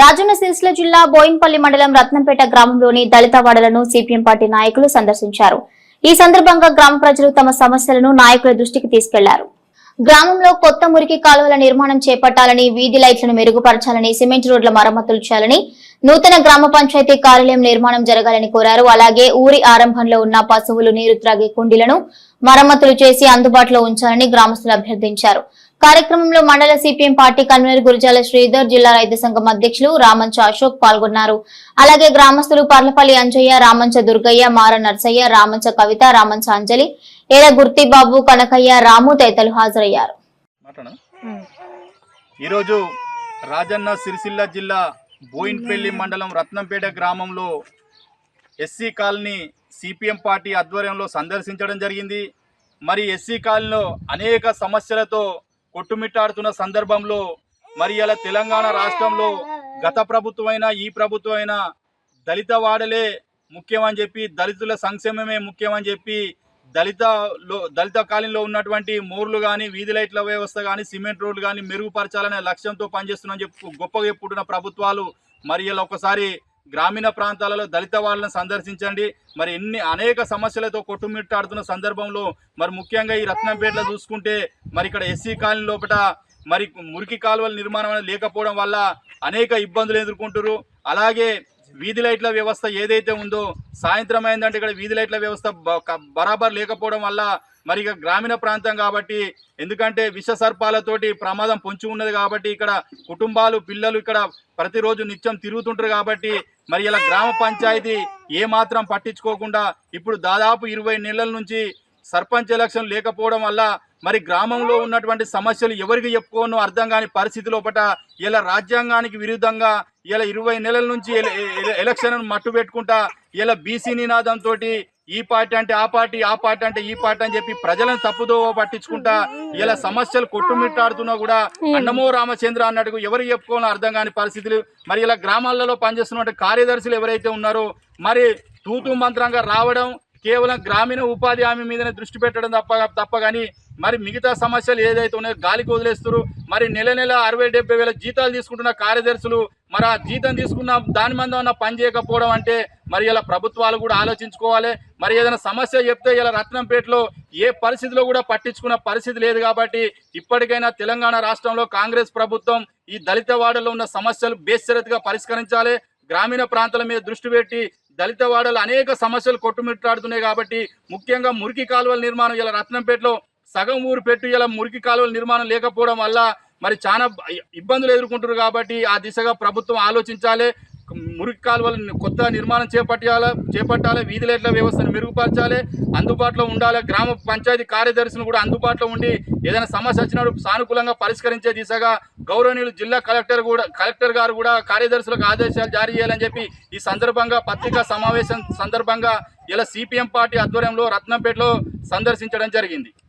రాజన్న సిరిసిల్ల జిల్లా బోయిన్పల్లి మండలం రత్నంపేట గ్రామంలోని దళిత వాడలను సిపిఎం పార్టీ నాయకులు సందర్శించారు. ఈ సందర్భంగా గ్రామ ప్రజలు తమ సమస్యలను నాయకుల దృష్టికి తీసుకెళ్ళారు. గ్రామంలో కొత్త మురికి కాలువల నిర్మాణం చేపట్టాలని వీధి లైట్లను మెరుగుపరచాలని సిమెంట్ రోడ్ల మరమ్మతులు చేయాలని నూతన గ్రామ పంచాయతీ కార్యాలయం నిర్మాణం జరగాలని కోరారు. అలాగే ఊరి ఆరంభంలో ఉన్న పశువులు నీరు త్రాగే కుండీలను మరమ్మతులు చేసి అందుబాటులో ఉంచాలని గ్రామస్తులు అభ్యర్థించారు. కార్యక్రమంలో మండల CPM party convener Gurijala Sridhar జిల్లా రైతు సంఘం అధ్యక్షులు రామంచ అశోక్ పాల్గొన్నారు. అలాగే గ్రామస్తులు పర్లపల్లి అంజయ్య రామంచ దుర్గయ్య మార నర్సయ్య రామంచ కవిత రామంచ అంజలి ఏల గుర్తిబాబు కనకయ్య రాము తదితరులు హాజరయ్యారు. ఈరోజు రాజన్న సిరిసిల్ల జిల్లా బోయిన్పల్లి మండలం రత్నంపేట గ్రామంలో ఎస్సీ కాలనీ సిపిఎం పార్టీ ఆధ్వర్యంలో సందర్శించడం జరిగింది. మరి ఎస్సీ కాలనీలో అనేక సమస్యలతో కొట్టుమిట్టాడుతున్న సందర్భంలో మరి ఇలా తెలంగాణ రాష్ట్రంలో గత ప్రభుత్వమైన ఈ ప్రభుత్వమైన దళిత వాడలే ముఖ్యమని చెప్పి దళితుల సంక్షేమమే ముఖ్యమని చెప్పి దళితలో దళిత కాలంలో ఉన్నటువంటి మోర్లు కానీ వీధి లైట్ల వ్యవస్థ కానీ సిమెంట్ రోడ్లు కానీ మెరుగుపరచాలనే లక్ష్యంతో పనిచేస్తున్నామని చెప్పి గొప్పగా చెప్పుకుంటున్న ప్రభుత్వాలు మరి ఇలా ఒకసారి గ్రామీణ ప్రాంతాలలో దళిత వాళ్ళను సందర్శించండి. మరి ఎన్ని అనేక సమస్యలతో కొట్టుమిట్టాడుతున్న సందర్భంలో మరి ముఖ్యంగా ఈ రత్నంపేటలో చూసుకుంటే మరి ఇక్కడ ఎస్సీ కాలనీ లోపల మరి మురికి కాలువల నిర్మాణం అనేది లేకపోవడం వల్ల అనేక ఇబ్బందులు ఎదుర్కొంటారు అలాగే వీధి లైట్ల వ్యవస్థ ఏదైతే ఉందో సాయంత్రం అయిందంటే ఇక్కడ వీధి లైట్ల వ్యవస్థ బ- బరాబర్ లేకపోవడం వల్ల మరి ఇక గ్రామీణ ప్రాంతం కాబట్టి ఎందుకంటే విష సర్పాలతోటి ప్రమాదం పొంచి ఉన్నది కాబట్టి ఇక్కడ కుటుంబాలు పిల్లలు ఇక్కడ ప్రతిరోజు నిత్యం తిరుగుతుంటారు కాబట్టి మరి ఇలా గ్రామ పంచాయతీ ఏ మాత్రం పట్టించుకోకుండా ఇప్పుడు దాదాపు ఇరవై నెలల నుంచి సర్పంచ్ ఎలక్షన్ లేకపోవడం వల్ల మరి గ్రామంలో ఉన్నటువంటి సమస్యలు ఎవరికి చెప్పుకోనో అర్థం కాని పరిస్థితి లోపట ఇలా రాజ్యాంగానికి విరుద్ధంగా ఇలా ఇరవై నెలల నుంచి ఎల- ఎల- ఎలక్షన్ మట్టు పెట్టుకుంటా ఇలా బీసీ నినాదంతో ఈ పార్టీ అంటే ఆ పార్టీ ఆ పార్టీ అంటే ఈ పార్టీ అని చెప్పి ప్రజలను తప్పుదో పట్టించుకుంటా ఇలా సమస్యలు కొట్టుమిట్టాడుతున్నా కూడా అన్నమో రామచంద్ర అన్నట్టు ఎవరు చెప్పుకోవాలో అర్థం కాని పరిస్థితులు. మరి ఇలా గ్రామాలలో పనిచేస్తున్న కార్యదర్శులు ఎవరైతే ఉన్నారో మరి తూతు మంత్రంగా రావడం కేవలం గ్రామీణ ఉపాధి హామీ మీదనే దృష్టి పెట్టడం తప్ప తప్ప కానీ మరి మిగతా సమస్యలు ఏదైతే ఉన్నాయో గాలికి వదిలేస్తారు మరి నెల నెల అరవై డెబ్బై వేల జీతాలు తీసుకుంటున్న కార్యదర్శులు మరి ఆ జీతం తీసుకున్న దాని మంది ఉన్న పని చేయకపోవడం అంటే మరి ఇలా ప్రభుత్వాలు కూడా ఆలోచించుకోవాలి. మరి ఏదైనా సమస్య చెప్తే ఇలా రత్నంపేటలో ఏ పరిస్థితిలో కూడా పట్టించుకున్న పరిస్థితి లేదు కాబట్టి ఇప్పటికైనా తెలంగాణ రాష్ట్రంలో కాంగ్రెస్ ప్రభుత్వం ఈ దళిత వాడలో ఉన్న సమస్యలు బేషరతుగా పరిష్కరించాలి. గ్రామీణ ప్రాంతాల మీద దృష్టి పెట్టి దళిత వాడలు అనేక సమస్యలు కొట్టుమిట్టాడుతున్నాయి కాబట్టి ముఖ్యంగా మురికి కాలువల నిర్మాణం ఇలా రత్నంపేటలో సగం ఊరు పెట్టి ఇలా మురికి కాలువల నిర్మాణం లేకపోవడం వల్ల మరి చాలా ఇబ్బందులు ఎదుర్కొంటారు కాబట్టి ఆ దిశగా ప్రభుత్వం ఆలోచించాలి. మురికి కాలువలు కొత్త నిర్మాణం చేపట్టాలి చేపట్టాలి వీధి లైట్ల వ్యవస్థను మెరుగుపరచాలి. అందుబాటులో ఉండాలి. గ్రామ పంచాయతీ కార్యదర్శులు కూడా అందుబాటులో ఉండి ఏదైనా సమస్య వచ్చినప్పుడు సానుకూలంగా పరిష్కరించే దిశగా గౌరవనీయులు జిల్లా కలెక్టర్ కూడా కలెక్టర్ గారు కూడా కార్యదర్శులకు ఆదేశాలు జారీ చేయాలని చెప్పి ఈ సందర్భంగా పత్రికా సమావేశం సందర్భంగా ఇలా సిపిఎం పార్టీ ఆధ్వర్యంలో రత్నంపేటలో సందర్శించడం జరిగింది.